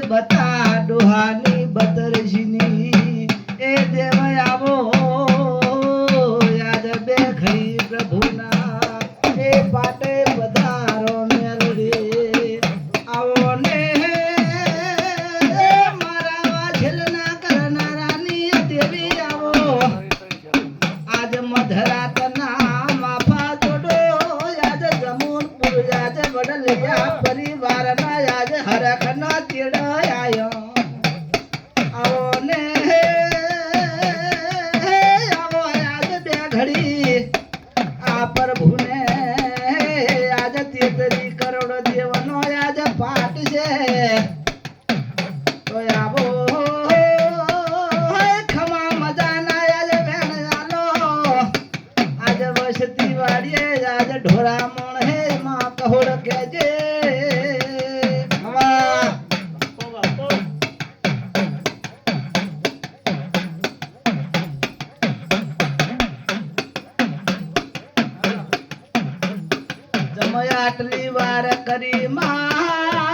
બતા ડોહાની બતરજીની એ દેવ આવો, યાદ બે ઘડી પ્રભુના. એ પાટે પધારો મેરડે આવો ને મારા વાછલના કરનારાની દેવી આવો. આજ મધરાતના યાદ વડલિયા પરિવારના યાદ હરખનો ચીડ આયો. આવો ને આવો યાદ બે ઘડી. આ પ્રભુને આજ તેતરી કરોડ દેવનો યાદ પાઠ છે. તો આવો ખમા મજાના યાદ ભેણ આલો આજ વસતી વાડીએ, આજ ઢોરા મણ હે. ખમા આટલી વાર કરી માં